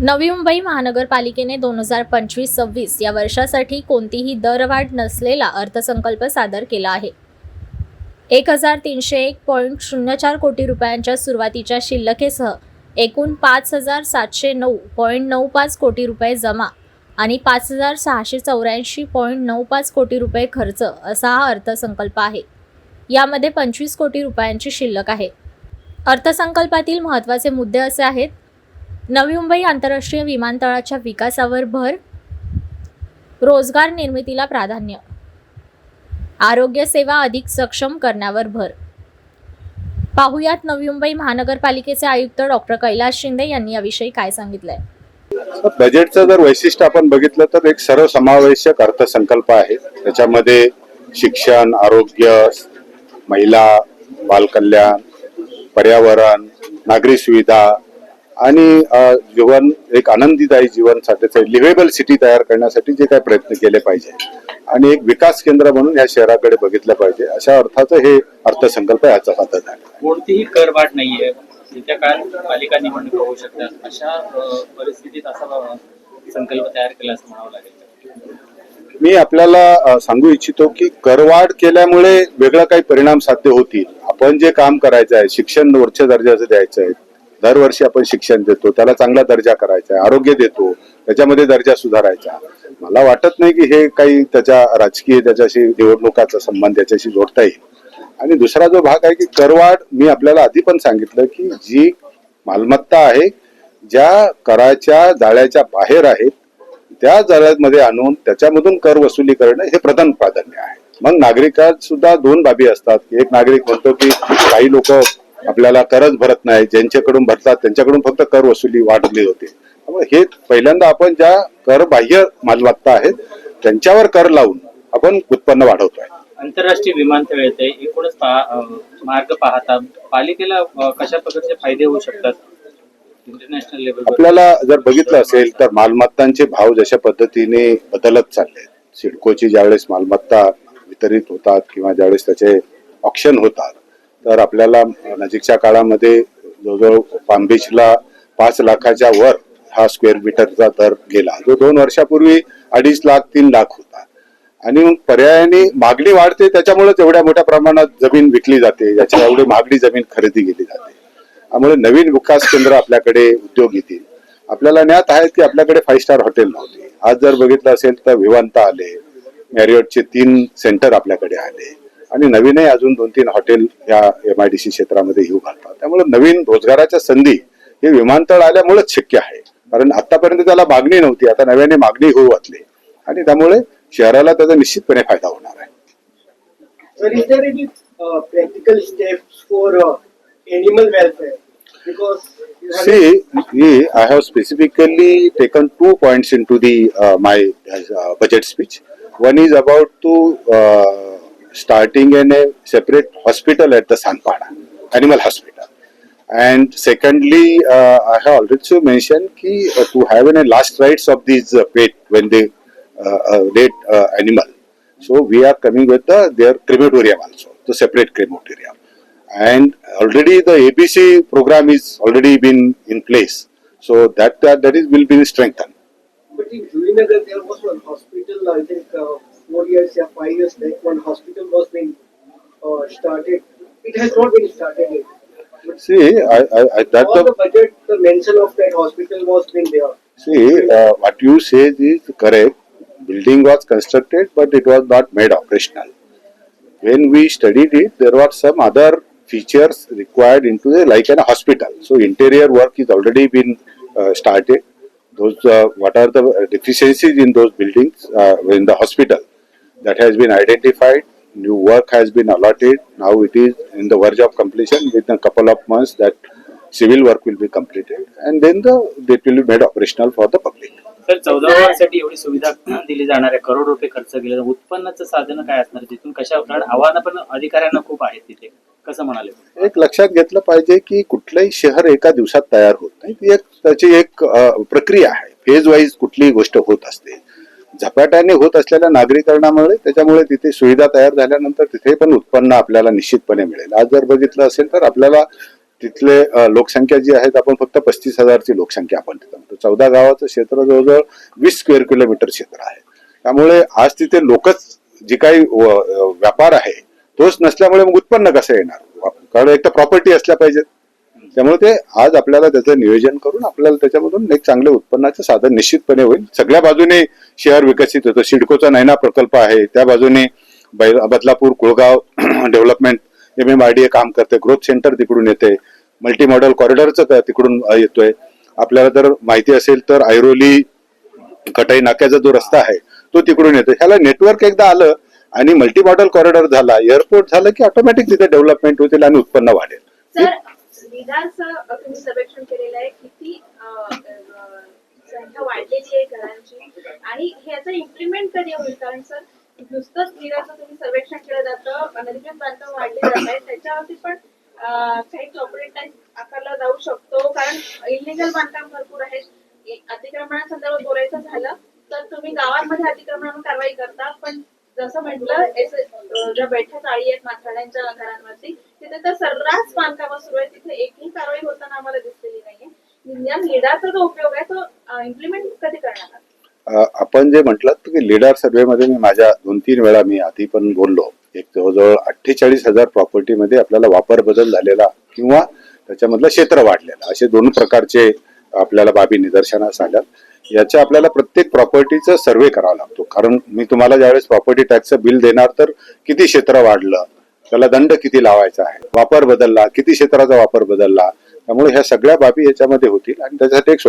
नवी मुंबई महानगरपालिकेने दोन हजार पंचवीस सव्वीस या वर्षासाठी कोणतीही दरवाढ नसलेला अर्थसंकल्प सादर केला आहे. एक हजार तीनशे एक पॉईंट शून्य चार कोटी रुपयांच्या सुरुवातीच्या शिल्लकेसह एकूण पाच हजार सातशे नऊ पॉईंट नऊ पाच कोटी रुपये जमा आणि पाच हजार सहाशे चौऱ्याऐंशी पॉईंट नऊ पाच कोटी रुपये खर्च असा हा अर्थसंकल्प आहे. यामध्ये पंचवीस कोटी रुपयांची शिल्लक आहे. अर्थसंकल्पातील महत्त्वाचे मुद्दे असे आहेत नवी मुंबई आंतरराष्ट्रीय विमानतळाच्या विकासावर भर रोजगार निर्मितीला प्राधान्य आरोग्य सेवा अधिक सक्षम करण्यावर भर. पाहुयात नवी मुंबई महानगरपालिकेचे आयुक्त डॉक्टर कैलास शिंदे यांनी याविषयी काय सांगितलंय? बजेटचं जर वैशिष्ट्य आपण बघितलं तर एक सर्वसमावेशक अर्थसंकल्प आहे. त्याच्यामध्ये शिक्षण आरोग्य महिला बालकल्याण पर्यावरण नागरी सुविधा आणि जीवन एक आनंदीदायी जीवनसाठी लिव्हेबल सिटी तयार करण्यासाठी जे काही प्रयत्न केले पाहिजे. आणि एक विकास केंद्र म्हणून या शहराकडे बघितलं पाहिजे. अशा अर्थाचं हे अर्थसंकल्प याचा आहे. कोणतीही कर वाढ नाहीये. येत्या काळात पालिका निवडणुका होऊ शकतात. अशा परिस्थितीत असा संकल्प तयार केला असं म्हणावं लागेल. मी आपल्याला सांगू इच्छितो की करवाढ केल्यामुळे वेगळा काही परिणाम साध्य होतील. आपण जे काम करायचं आहे शिक्षण उच्च दर्जाचं द्यायचं आहे दरवर्षी आपण शिक्षण देतो त्याला चांगला दर्जा करायचा आहे आरोग्य देतो त्याच्यामध्ये दर्जा सुधारायचा. मला वाटत नाही की हे काही त्याच्या राजकीय त्याच्याशी निवडणुकाचा संबंध त्याच्याशी जोडता येईल. आणि दुसरा जो भाग आहे की करवाढ मी आपल्याला आधी पण सांगितलं की जी मालमत्ता आहे ज्या कराच्या जाळ्याच्या बाहेर आहेत त्या जाळ्यामध्ये आणून त्याच्यामधून कर वसुली करणं हे प्रधान प्राधान्य आहे. मग नागरिकात सुद्धा दोन बाबी असतात. एक नागरिक म्हणतो की काही लोक आपल्याला करच भरत नाही ज्यांच्याकडून भरतात त्यांच्याकडून फक्त कर वसुली वाढली होते. हे पहिल्यांदा आपण ज्या कर बाह्य मालमत्ता आहेत त्यांच्यावर कर लावून आपण उत्पन्न वाढवतोय. आंतरराष्ट्रीय विमानतळ येते एकूणच मार्ग पाहता पालिकेला कशा प्रकारचे फायदे होऊ शकतात? इंटरनॅशनल लेवलवर आपल्याला जर बघितलं असेल तर मालमत्तांचे भाव जशा पद्धतीने बदलत चालले सिडकोची ज्यावेळेस मालमत्ता वितरित होतात किंवा ज्यावेळेस त्याचे ऑप्शन होतात तर आपल्याला नजीकच्या काळामध्ये जवळजवळ पाम बीचला पाच लाखाच्या वर हा स्क्वेअर मीटरचा दर गेला. जो दोन वर्षापूर्वी अडीच लाख तीन लाख होता. आणि मग पर्यायाने मागणी वाढते त्याच्यामुळेच एवढ्या मोठ्या प्रमाणात जमीन विकली जाते. याच्या एवढी महागडी जमीन खरेदी केली जाते. त्यामुळे नवीन विकास केंद्र आपल्याकडे उद्योग येतील. आपल्याला ज्ञात आहे की आपल्याकडे फाईव्ह स्टार हॉटेल नव्हते. आज जर बघितलं असेल तर विवांता आले. मॅरियटचे तीन सेंटर आपल्याकडे आले. आणि नवीनही अजून दोन तीन हॉटेल या एम आय डी सी क्षेत्रामध्ये येऊ घालतात. त्यामुळे नवीन रोजगाराच्या संधी हे विमानतळ आल्यामुळेच शक्य आहे. कारण आतापर्यंत त्याला मागणी नव्हती आता नव्याने मागणी होऊ वाचली आणि त्यामुळे शहराला त्याचा निश्चितपणे फायदा होणार आहे. See me I have specifically taken two points in to the my budget speech one is about to starting in a separate hospital at the Sanpada, animal hospital. And secondly, uh, I have also mentioned ki, uh, to have a last rites of these uh, pet when they uh, uh, uh, animal. So we are coming with the, their crematorium also, the separate crematorium. And already the ABC program is already been in place. So that that, that is will be strengthened. but in Juinagar there was one hospital, I think uh, four years or five years back, one hospital was being uh, started. It has not been started yet. But See, I, I, I that all the budget, the mention of that hospital was been there. see uh, what you say is correct. Building was constructed, but it was not made operational. When we studied it, there were some other features required into the like an hospital. So interior work is already been uh, started. Those uh, what are the deficiencies in those buildings uh, in the hospital that has been identified. New work has been allotted. Now it is in the verge of completion. Within a couple of months, that civil work will be completed, and then the it will be made operational for the public. तर चौदा वर्षासाठी एवढी सुविधा दिली जाणार आहे करोड रुपये खर्च केले जाणार. उत्पन्नाचं साधन काय असणार तिथून कशा कारण आव्हानं पण अधिकाऱ्यांना खूप आहेत तिथे कसं म्हणाले एक लक्षात घेतलं पाहिजे की कुठलंही शहर एका दिवसात तयार होत नाही ती एक त्याची एक प्रक्रिया आहे फेज वाईज कुठलीही गोष्ट होत असते झपाट्याने होत असलेल्या नागरीकरणामुळे त्याच्यामुळे तिथे सुविधा तयार झाल्यानंतर तिथे पण उत्पन्न आपल्याला निश्चितपणे मिळेल. आज जर बघितलं असेल तर आपल्याला तिथले लोकसंख्या जी आहे आपण फक्त पस्तीस हजारची लोकसंख्या आपण तिथं म्हणतो. चौदा गावाचं क्षेत्र जवळजवळ वीस स्क्वेअर किलोमीटर क्षेत्र आहे. त्यामुळे आज तिथे लोकच जी काही व- व्यापार आहे तोच नसल्यामुळे मग उत्पन्न कसं येणार? कारण एक तर प्रॉपर्टी असल्या पाहिजेत. त्यामुळे ते आज आपल्याला त्याचं नियोजन करून आपल्याला त्याच्यामधून एक चांगले उत्पन्नाचं साधन निश्चितपणे होईल. सगळ्या बाजूने शहर विकसित होतं. सिडकोचा नैना प्रकल्प आहे. त्या बाजूने बै- Badlapur Kulgaon development M M R D A काम करते. ग्रोथ सेंटर तिकडून येते. मल्टी मॉडेल कॉरिडॉरचं तिकडून येतोय. आपल्याला जर माहिती असेल तर ऐरोली कटाई नाक्याचा जो रस्ता आहे तो तिकडून येतो ह्याला नेटवर्क एकदा आलं आणि मल्टी मॉडेल कॉरिडॉर झाला एअरपोर्ट झालं की ऑटोमॅटिक तिथे डेव्हलपमेंट होतील आणि उत्पन्न वाढेल. सर विधानचं तुम्ही सर्वेक्षण केलेलं आहे किती संख्या वाढलेली आहे घरांची. आणि ह्याचं इम्प्लिमेंट कधी होईल? कारण सर नुसतंच विधाचं तुम्ही सर्वेक्षण केलं जातं अनधिकृत बांधकाम वाढले जात आहे त्याच्यावरती पण काही कॉपरेट टॅक्स आकारला जाऊ शकतो. कारण इलिगल बांधकाम भरपूर आहेत. अतिक्रमणासंदर्भात बोलायचं झालं तर तुम्ही गावांमध्ये अतिक्रमणावर कारवाई करता. पण जसं म्हटलं ज्या बैठ्या चाळी आहेत माथाड्यांच्या घरांवरती तिथे तर सर्रास बांधकाम सुरू आहे. तिथे एकही कारवाई होताना आम्हाला दिसलेली नाहीये. या लिडाचा जो उपयोग आहे तो इम्प्लिमेंट कधी करणार? आपण जे म्हटलं की लीडर सर्व्हेमध्ये मी माझ्या दोन तीन वेळा मी आधी पण बोललो. एक जवळजवळ अठ्ठेचाळीस हजार प्रॉपर्टीमध्ये आपल्याला वापर बदल झालेला किंवा त्याच्यामधलं क्षेत्र वाढलेलं. असे दोन प्रकारचे आपल्याला बाबी निदर्शनास आल्या याच्या आपल्याला प्रत्येक प्रॉपर्टीचं सर्वे करावा लागतो. कारण मी तुम्हाला ज्यावेळेस प्रॉपर्टी टॅक्सचं बिल देणार तर किती क्षेत्र वाढलं? त्याला दंड किती लावायचा आहे? वापर बदलला किती क्षेत्राचा वापर बदलला? त्यामुळे ह्या सगळ्या बाबी याच्यामध्ये होतील आणि त्याच्यासाठी एक